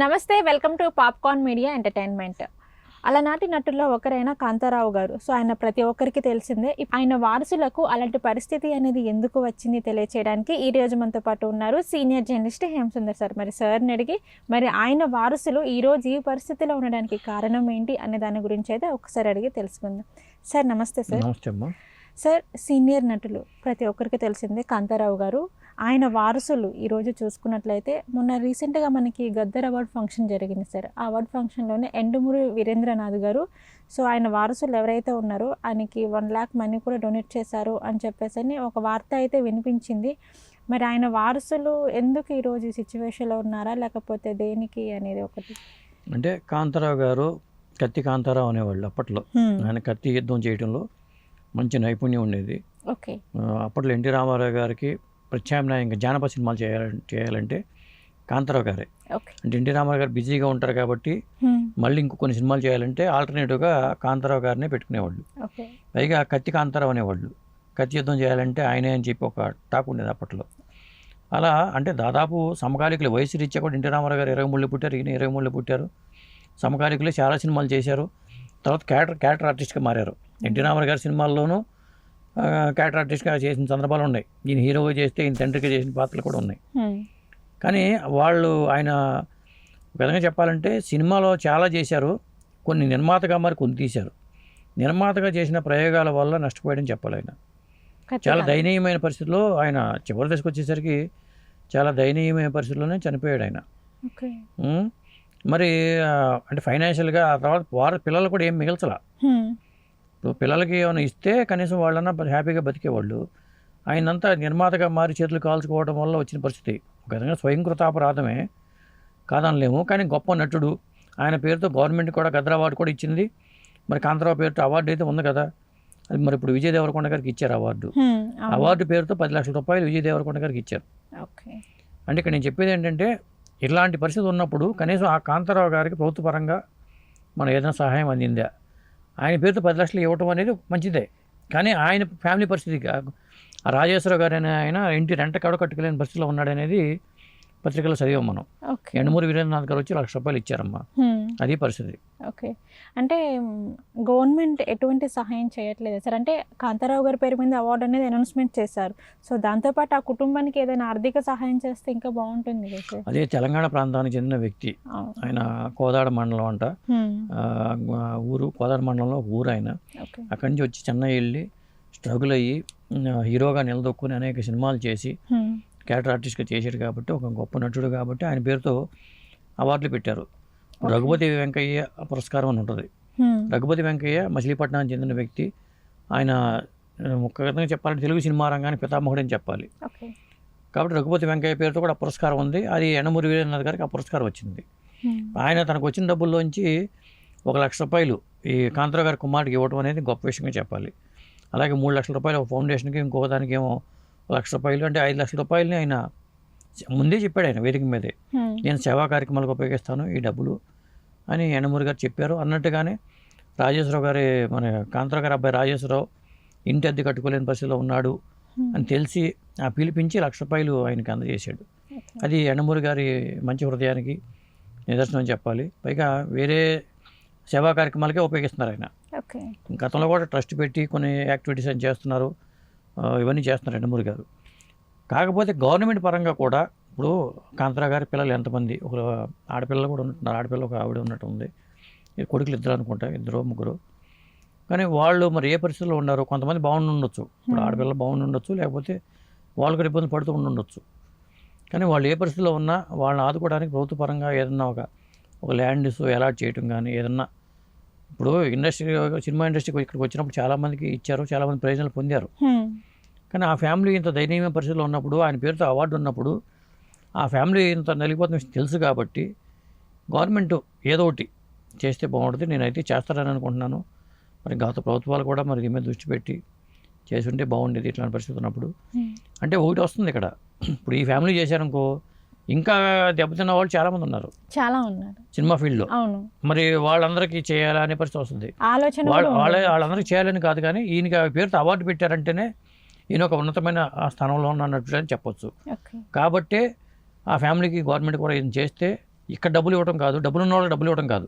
నమస్తే welcome to popcorn media entertainment. అలనాటి నటుల్లో ఒకరైన కాంతారావు గారు. సో ఆయన ప్రతి ఒక్కరికి తెలిసిందే ఆయన వారసులకు అలాంటి పరిస్థితి అనేది ఎందుకు వచ్చింది తెలియచేయడానికి ఈ రోజు మనతో పాటు ఉన్నారు సీనియర్ జర్నలిస్ట్ హేమసుందర్ సార్. మరి సార్ని అడిగి మరి ఆయన వారసులు ఈ రోజు ఈ పరిస్థితిలో ఉండడానికి కారణం ఏంటి అనే దాని గురించి అయితే ఒకసారి అడిగి తెలుసుకుందాం. సార్ నమస్తే సార్. నమస్తే అమ్మా. సార్ సీనియర్ నటులు ప్రతి ఒక్కరికి తెలిసిందే కాంతారావు గారు. ఆయన వారసులు ఈరోజు చూసుకున్నట్లయితే మొన్న రీసెంట్గా మనకి గద్దర్ అవార్డ్ ఫంక్షన్ జరిగింది సార్. ఆ అవార్డ్ ఫంక్షన్లోనే ఎండుమూరి వీరేంద్రనాథ్ గారు. సో ఆయన వారసులు ఎవరైతే ఉన్నారో ఆయనకి వన్ ల్యాక్ మనీ కూడా డొనేట్ చేశారు అని చెప్పేసి అని ఒక వార్త అయితే వినిపించింది. మరి ఆయన వారసులు ఎందుకు ఈరోజు ఈ సిచ్యువేషన్లో ఉన్నారా? లేకపోతే దేనికి అనేది ఒకటి? అంటే కాంతారావు గారు కత్తి కాంతారావు అనేవాళ్ళు అప్పట్లో. ఆయన కత్తి యుద్ధం చేయడంలో మంచి నైపుణ్యం ఉండేది. ఓకే. అప్పట్లో ఎన్టీ రామారావు గారికి ప్రత్యామ్నాయంగా జానపద సినిమాలు చేయాలంటే చేయాలంటే కాంతారావు గారే. అంటే ఎన్టీ రామారావు గారు బిజీగా ఉంటారు కాబట్టి మళ్ళీ ఇంకో కొన్ని సినిమాలు చేయాలంటే ఆల్టర్నేటివ్గా కాంతారావు గారినే పెట్టుకునేవాళ్ళు. పైగా కత్తి కాంతారావు అనేవాళ్ళు. కత్తి యుద్ధం చేయాలంటే ఆయనే అని చెప్పి ఒక టాక్ ఉండేది అప్పట్లో. అలా అంటే దాదాపు సమకాలికులు వయసు రీత్యా కూడా ఎన్టీ రామారావు గారు ఇరవై మూడులో పుట్టారు ఈయన ఇరవై మూడులో పుట్టారు. సమకాలికులు చాలా సినిమాలు చేశారు. తర్వాత క్యారెక్టర్ క్యారెక్టర్ ఆర్టిస్ట్గా మారారు. ఎన్టీ రామారావు గారి సినిమాల్లోనూ క్యారెక్టర్ ఆర్టిస్ట్గా చేసిన సందర్భాలు ఉన్నాయి. ఈయన హీరోగా చేస్తే ఈయన తండ్రిగా చేసిన పాత్రలు కూడా ఉన్నాయి. కానీ వాళ్ళు ఆయన విధంగా చెప్పాలంటే సినిమాలో చాలా చేశారు. కొన్ని నిర్మాతగా మరి కొన్ని తీశారు. నిర్మాతగా చేసిన ప్రయోగాల వల్ల నష్టపోయాడని చెప్పాలి ఆయన. చాలా దయనీయమైన పరిస్థితుల్లో ఆయన చివరి దశకు వచ్చేసరికి చాలా దయనీయమైన పరిస్థితుల్లోనే చనిపోయాడు ఆయన? మరి అంటే ఫైనాన్షియల్గా ఆ తర్వాత వారి పిల్లలు కూడా ఏం మిగల్చలా. ఇప్పుడు పిల్లలకి ఏమైనా ఇస్తే కనీసం వాళ్ళన్నా హ్యాపీగా బతికేవాళ్ళు. ఆయనంతా నిర్మాతగా మారి చేతులు కాల్చుకోవడం వల్ల వచ్చిన పరిస్థితి. ఒక విధంగా స్వయంకృతాపరాధమే. కాదనలేము కానీ గొప్ప నటుడు. ఆయన పేరుతో గవర్నమెంట్ కూడా గద్ర అవార్డు కూడా ఇచ్చింది. మరి కాంతారావు పేరుతో అవార్డు అయితే ఉంది కదా. అది మరి ఇప్పుడు విజయ్ దేవరకొండ గారికి ఇచ్చారు అవార్డు. అవార్డు పేరుతో పది లక్షల రూపాయలు విజయ్ దేవరకొండ గారికి ఇచ్చారు. అంటే ఇక్కడ నేను చెప్పేది ఏంటంటే ఇలాంటి పరిస్థితి ఉన్నప్పుడు కనీసం ఆ కాంతారావు గారికి ప్రభుత్వ పరంగా మనం ఏదైనా సహాయం అందిందా? ఆయన పేరుతో పది లక్షలు ఇవ్వటం అనేది మంచిదే. కానీ ఆయన ఫ్యామిలీ పరిస్థితి రాజేశ్వరరావు గారు అనే ఆయన ఇంటి రెంట కడ కట్టుకోలేని పరిస్థితిలో ఉన్నాడనేది పత్రికలో చదివాం మనం. ఎండమూరి వీరేంద్రనాథ్ గారు వచ్చి లక్ష రూపాయలు ఇచ్చారమ్మా. అది పరిస్థితి. ఓకే. అంటే గవర్నమెంట్ ఎటువంటి సహాయం చేయట్లేదు సార్. అంటే కాంతారావు గారి పేరు మీద అవార్డు అనేది అనౌన్స్మెంట్ చేశారు. సో దాంతోపాటు ఆ కుటుంబానికి ఏదైనా ఆర్థిక సహాయం చేస్తే ఇంకా బాగుంటుంది కదా అదే తెలంగాణ ప్రాంతానికి చెందిన వ్యక్తి. ఆయన కోదాడ మండలం అంట. ఊరు కోదాడ మండలంలో ఊరు ఆయన. అక్కడి నుంచి వచ్చి చెన్నై వెళ్ళి స్ట్రగుల్ అయ్యి హీరోగా నిలదొక్కుని అనేక సినిమాలు చేసి. క్యారెక్టర్ ఆర్టిస్ట్గా చేశాడు కాబట్టి ఒక గొప్ప నటుడు కాబట్టి ఆయన పేరుతో అవార్డులు పెట్టారు. రఘుపతి వెంకయ్య పురస్కారం అని ఉంటుంది. రఘుపతి వెంకయ్య మచిలీపట్నానికి చెందిన వ్యక్తి. ఆయన ఒక విధంగా చెప్పాలంటే తెలుగు సినిమా రంగానికి పితామహుడు అని చెప్పాలి. కాబట్టి రఘుపతి వెంకయ్య పేరుతో కూడా పురస్కారం ఉంది. అది ఎండమూరి వీరేంద్రనాథ్ గారికి ఆ పురస్కారం వచ్చింది. ఆయన తనకు వచ్చిన డబ్బుల్లోంచి ఒక లక్ష రూపాయలు ఈ కాంతారావు గారి కుమారుడికి ఇవ్వడం అనేది గొప్ప విషయంగా చెప్పాలి. అలాగే మూడు లక్షల రూపాయలు ఒక ఫౌండేషన్కి ఇంకొక దానికి ఏమో లక్ష రూపాయలు అంటే ఐదు లక్షల రూపాయలని ఆయన ముందే చెప్పాడు ఆయన వేదిక మీదే. నేను సేవా కార్యక్రమాలకు ఉపయోగిస్తాను ఈ డబ్బులు అని యనమూరి గారు చెప్పారు. అన్నట్టుగానే రాజేశ్వరరావు గారి మన కాంతారావు గారి అబ్బాయి రాజేశ్వరరావు ఇంటి అద్దె కట్టుకోలేని పరిస్థితిలో ఉన్నాడు. అని తెలిసి ఆ పిలిపించి లక్ష రూపాయలు ఆయనకి అందజేశాడు. అది ఎండమూరి గారి మంచి హృదయానికి నిదర్శనం చెప్పాలి. పైగా వేరే సేవా కార్యక్రమాలకే ఉపయోగిస్తున్నారు ఆయన. గతంలో కూడా ట్రస్ట్ పెట్టి కొన్ని యాక్టివిటీస్ అని చేస్తున్నారు. ఇవన్నీ చేస్తున్నారు ఎండమూరి గారు. కాకపోతే గవర్నమెంట్ పరంగా కూడా ఇప్పుడు కాంతారా గారి పిల్లలు ఎంతమంది? ఒక ఆడపిల్లలు కూడా ఉంటున్నారు. ఆడపిల్ల ఒక ఆవిడ ఉన్నట్టు ఉంది. కొడుకులు ఇద్దరు అనుకుంటా ఇద్దరు ముగ్గురు. కానీ వాళ్ళు మరి ఏ పరిస్థితుల్లో ఉన్నారు కొంతమంది బాగుండి ఉండొచ్చు. ఇప్పుడు Hmm. ఆడపిల్లలు బాగుండి ఉండొచ్చు లేకపోతే వాళ్ళు కూడా ఇబ్బంది పడుతూ ఉండి ఉండొచ్చు. కానీ వాళ్ళు ఏ పరిస్థితిలో ఉన్నా వాళ్ళని ఆదుకోవడానికి ప్రభుత్వ పరంగా ఏదన్నా ఒక ఒక ల్యాండ్స్ అలాట్ చేయటం కానీ ఏదన్నా ఇప్పుడు ఇండస్ట్రీ సినిమా ఇండస్ట్రీకి ఇక్కడికి వచ్చినప్పుడు చాలామందికి ఇచ్చారు చాలామంది ప్రయోజనాలు పొందారు. హ్మ్. కానీ ఆ ఫ్యామిలీ ఇంత దయనీయమైన పరిస్థితిలో ఉన్నప్పుడు ఆయన పేరుతో అవార్డు ఉన్నప్పుడు ఆ ఫ్యామిలీ ఇంత నలిగిపోతున్న విషయం తెలుసు కాబట్టి గవర్నమెంట్ ఏదో ఒకటి చేస్తే బాగుంటుంది. నేనైతే చేస్తారని అనుకుంటున్నాను. మరి గత ప్రభుత్వాలు కూడా మరి దీని మీద దృష్టి పెట్టి చేసి ఉంటే బాగుండేది ఇట్లాంటి పరిస్థితి ఉన్నప్పుడు. హ్మ్. అంటే ఒకటి వస్తుంది ఇక్కడ. ఇప్పుడు ఈ ఫ్యామిలీ చేశారనుకో ఇంకా దెబ్బతిన్న వాళ్ళు చాలామంది ఉన్నారు. చాలా ఉన్నారు. సినిమా ఫీల్డ్లో. అవును. మరి వాళ్ళందరికీ చేయాలా అనే పరిస్థితి వస్తుంది. ఆలోచన. వాళ్ళందరికీ చేయాలని కాదు కానీ ఈయనకి ఆ పేరుతో అవార్డు పెట్టారంటేనే ఈయన ఒక ఉన్నతమైన ఆ స్థానంలో ఉన్నట్టు అని చెప్పొచ్చు. కాబట్టే ఆ ఫ్యామిలీకి గవర్నమెంట్ కూడా ఈయన చేస్తే ఇక్కడ డబ్బులు ఇవ్వడం కాదు డబ్బులు ఉన్న వాళ్ళకి డబ్బులు ఇవ్వడం కాదు.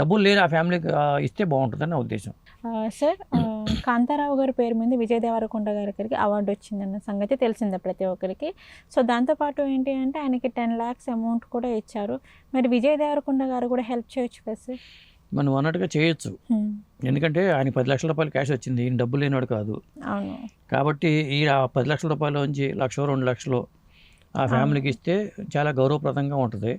డబ్బులు లేని ఆ ఫ్యామిలీకి ఇస్తే బాగుంటుందని నా ఉద్దేశం. సార్ కాంతారావు గారి పేరు మీద విజయ్ దేవరకొండ గారికి అవార్డు వచ్చిందన్న సంగతి తెలిసిందే ప్రతి ఒక్కరికి. సో దాంతోపాటు ఏంటి అంటే ఆయనకి టెన్ ల్యాక్స్ అమౌంట్ కూడా ఇచ్చారు. మరి విజయ్ దేవరకొండ గారు కూడా హెల్ప్ చేయొచ్చు కదా సార్? మనం అన్నట్టుగా చేయొచ్చు. ఎందుకంటే ఆయన పది లక్షల రూపాయలు క్యాష్ వచ్చింది. ఈయన డబ్బులు లేనివాడు కాదు. కాబట్టి ఈ ఆ పది లక్షల రూపాయలలోంచి లక్ష రెండు లక్షలు ఆ ఫ్యామిలీకి ఇస్తే చాలా గౌరవప్రదంగా ఉంటుంది.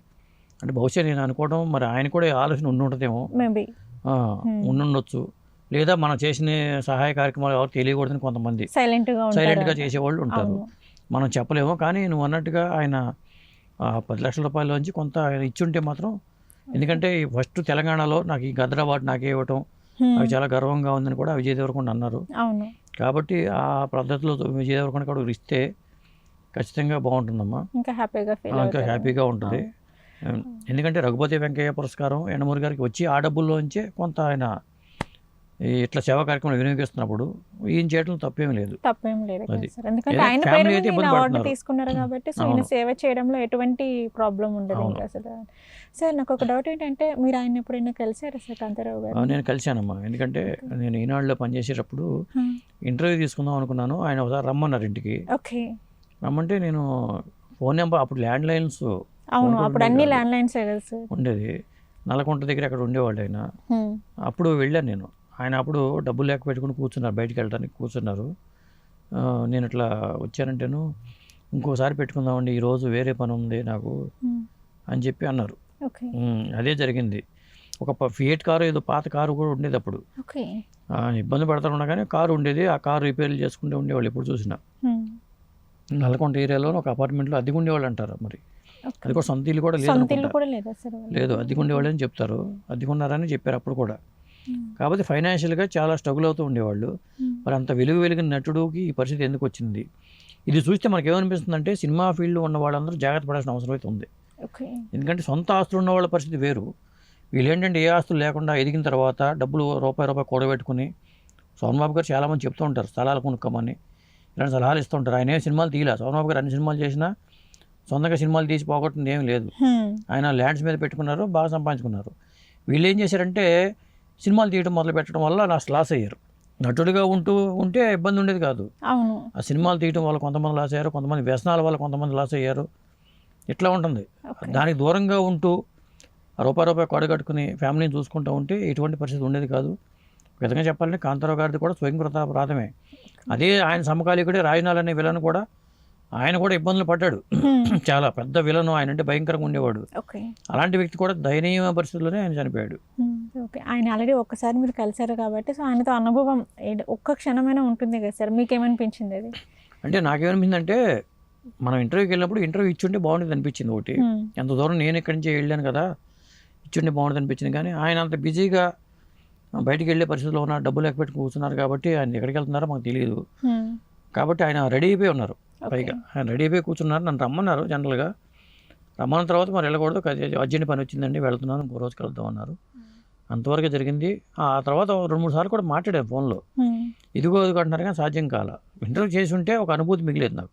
అంటే బహుశా నేను అనుకోవడం మరి ఆయన కూడా ఆలోచన ఉండి ఉంటుందేమో. మేబీ. ఆ, Hmm. ఉండుండొచ్చు లేదా మనం చేసిన సహాయ కార్యక్రమాలు ఎవరు తెలియకూడదని కొంతమంది సైలెంట్గా చేసేవాళ్ళు ఉంటారు. మనం చెప్పలేము. కానీ నువ్వు అన్నట్టుగా ఆయన పది లక్షల రూపాయలలోంచి కొంత ఆయన ఇచ్చుంటే మాత్రం ఎందుకంటే ఈ ఫస్ట్ తెలంగాణలో నాకు ఈ గద్ర అవార్డు నాకే ఇవ్వటం. నాకు చాలా గర్వంగా ఉందని కూడా విజయ్ దేవరకొండ అన్నారు. కాబట్టి ఆ పద్ధతిలో విజయ్ దేవరకొండ కూడా ఇస్తే ఖచ్చితంగా బాగుంటుందమ్మా. ఇంకా హ్యాపీగా ఇంకా హ్యాపీగా ఉంటుంది. ఎందుకంటే రఘుపతి వెంకయ్య పురస్కారం ఎండమూరి గారికి వచ్చి ఆ డబ్బుల్లోంచే కొంత ఆయన ఇట్లా సేవా కార్యక్రమాలు వినియోగిస్తున్నప్పుడు ఈయన చేయడం తప్పేం లేదు. తప్పేం లేదు ఎందుకంటే ఆయన. తీసుకున్నారు కాబట్టి సో. ఈయన సేవ చేయడంలో ఎటువంటి ప్రాబ్లం ఉండదు అసలు. సార్ నాకు ఒక డౌట్ ఏంటంటే మీరు ఆయన ఎప్పుడైనా కలిసారా సార్ కాంతారావు గారు నేను కలిశానమ్మా. ఎందుకంటే నేను ఈనాడులో పనిచేసేటప్పుడు ఇంటర్వ్యూ తీసుకుందాం అనుకున్నాను. ఆయన ఒకసారి రమ్మన్నారు ఇంటికి. ఓకే. రమ్మంటే నేను ఫోన్ నెంబర్ అప్పుడు ల్యాండ్ లైన్స్ అవును అప్పుడు ఉండేది అన్ని. ల్యాండ్ లైన్స్ ఉండేది. నల్లకుంట దగ్గర అక్కడ ఉండేవాళ్ళు ఆయన. అప్పుడు వెళ్ళాను నేను. ఆయన అప్పుడు డబ్బులు లేక పెట్టుకుని కూర్చున్నారు బయటికి వెళ్ళడానికి కూర్చున్నారు. నేను ఇట్లా వచ్చానంటేను ఇంకోసారి పెట్టుకుందామండి ఈరోజు వేరే పని ఉంది నాకు. అని చెప్పి అన్నారు. అదే జరిగింది. ఒక ఫియట్ కారు ఏదో పాత కారు కూడా ఉండేది అప్పుడు. ఇబ్బంది పడతా ఉన్నా కానీ కారు ఉండేది ఆ కారు రిపేర్లు చేసుకుంటూ ఉండేవాళ్ళు ఎప్పుడు చూసినా. నల్గొండ ఏరియాలో ఒక అపార్ట్మెంట్లో అద్దెకు ఉండేవాళ్ళు అంటారు మరి. అది కూడా సొంత ఇల్లు కూడా లేదు లేదా అద్దెకు ఉండేవాళ్ళు అని చెప్తారు. అద్దెకు ఉన్నారని చెప్పారు అప్పుడు కూడా. హ్మ్. కాకపోతే ఫైనాన్షియల్గా చాలా స్ట్రగుల్ అవుతూ ఉండేవాళ్ళు. హ్మ్. మరి అంత వెలుగు వెలిగిన నటుడికి ఈ పరిస్థితి ఎందుకు వచ్చింది? ఇది చూస్తే మనకి ఏమనిపిస్తుందంటే సినిమా ఫీల్డ్లో ఉన్న వాళ్ళందరూ జాగ్రత్త పడాల్సిన అవసరం అయితే ఉంది. ఎందుకంటే సొంత ఆస్తులు ఉన్న వాళ్ళ పరిస్థితి వేరు. వీళ్ళు ఏంటంటే ఏ ఆస్తులు లేకుండా ఎదిగిన తర్వాత డబ్బులు రూపాయి రూపాయి కూడబెట్టుకుని సోమన్ బాబు గారు చాలామంది చెప్తూ ఉంటారు స్థలాలు కొనుక్కోమని. ఇలాంటి సలహాలు ఇస్తూ ఉంటారు. ఆయన ఏం సినిమాలు తీయలే? సోమన్ బాబు గారు అన్ని సినిమాలు చేసినా సొంతంగా సినిమాలు తీసి పోగొట్టింది ఏం లేదు. హ్మ్. ఆయన ల్యాండ్స్ మీద పెట్టుకున్నారు బాగా సంపాదించుకున్నారు. వీళ్ళు ఏం చేశారంటే సినిమాలు తీయడం మొదలు పెట్టడం వల్ల లాస్ లాస్ అయ్యారు. నటుడిగా ఉంటూ ఉంటే ఇబ్బంది ఉండేది కాదు. అవును. ఆ సినిమాలు తీయడం వల్ల కొంతమంది లాస్ అయ్యారు కొంతమంది వ్యసనాల వల్ల కొంతమంది లాస్ అయ్యారు. ఇట్లా ఉంటుంది. దానికి దూరంగా ఉంటూ రూపాయి రూపాయి కట్టుకుని ఫ్యామిలీని చూసుకుంటూ ఉంటే ఎటువంటి పరిస్థితి ఉండేది కాదు. విధంగా చెప్పాలంటే కాంతారావు గారిది కూడా స్వయంకృత ప్రాధమే అదే ఆయన సమకాలీకుడే రాయనాల్ అనే విలన్ కూడా ఆయన కూడా ఇబ్బందులు పడ్డాడు. చాలా పెద్ద విలను. ఆయన అంటే భయంకరంగా ఉండేవాడు. అలాంటి వ్యక్తి కూడా దయనీయ పరిస్థితుల్లోనే ఆయన చనిపోయాడు. ఓకే. ఆయన ఆల్రెడీ ఒక్కసారి మీరు కలిసారు కాబట్టి సో ఆయనతో అనుభవం ఒక్క క్షణమైనా ఉంటుంది కదా సార్ మీకేమనిపించింది అది? అంటే నాకేమనిపించిందంటే మనం ఇంటర్వ్యూకి వెళ్ళినప్పుడు ఇంటర్వ్యూ ఇచ్చుంటే బాగుండేది అనిపించింది ఒకటి. ఎంత దూరం నేను ఇక్కడి నుంచి వెళ్ళాను కదా ఇచ్చుంటే బాగుంటుంది అనిపించింది. కానీ ఆయన అంత బిజీగా బయటికి వెళ్ళే పరిస్థితిలో ఉన్న డబ్బులు లెక్క పెట్టి కూర్చున్నారు కాబట్టి ఆయన ఎక్కడికి వెళ్తున్నారో మాకు తెలియదు. కాబట్టి ఆయన రెడీ అయిపోయి ఉన్నారు. పైగా. ఆయన రెడీ అయిపోయి కూర్చున్నారు నన్ను రమ్మన్నారు జనరల్గా. రమ్మన్న తర్వాత మరి వెళ్ళకూడదు అర్జెంట్ పని వచ్చిందండి వెళ్తున్నాను ఇంకో రోజు కలుద్దాం అన్నారు. అంతవరకు జరిగింది. ఆ తర్వాత రెండు మూడు సార్లు కూడా మాట్లాడాను ఫోన్లో. ఇదిగో ఇదిగో అంటున్నారు కానీ సాధ్యం కాల. ఇంటర్వ్యూ చేసి ఉంటే ఒక అనుభూతి మిగిలేదు నాకు.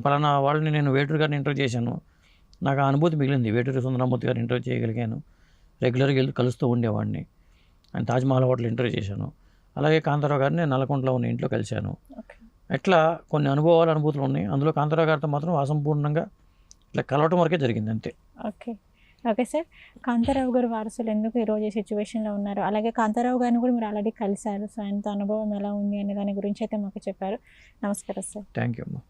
పలానా వాళ్ళని నేను వేటూరు గారిని ఇంటర్వ్యూ చేశాను. నాకు ఆ అనుభూతి మిగిలింది. వేటూరు సుందరమూర్తి గారిని ఇంటర్వ్యూ చేయగలిగాను. రెగ్యులర్గా వెళ్ళి కలుస్తూ ఉండేవాడిని. ఆయన తాజ్మహల్ హోటల్ ఇంటర్వ్యూ చేశాను. అలాగే కాంతారావు గారిని నల్లకొండలో ఉన్న ఇంట్లో కలిశాను. ఇట్లా కొన్ని అనుభవాలు అనుభూతులు ఉన్నాయి. అందులో కాంతారావు గారితో మాత్రం అసంపూర్ణంగా ఇట్లా కలవటం వరకే జరిగింది అంతే. ఓకే. Okay sir. కాంతారావు గారు వారసులు ఎందుకు ఈరోజు ఈ సిచ్యువేషన్లో ఉన్నారు? అలాగే కాంతారావు గారిని కూడా మీరు ఆల్రెడీ కలిశారు. సో ఆయనతో అనుభవం ఎలా ఉంది అనే దాని గురించి అయితే మాకు చెప్పారు. నమస్కారం సార్. థ్యాంక్ యూ అమ్మా.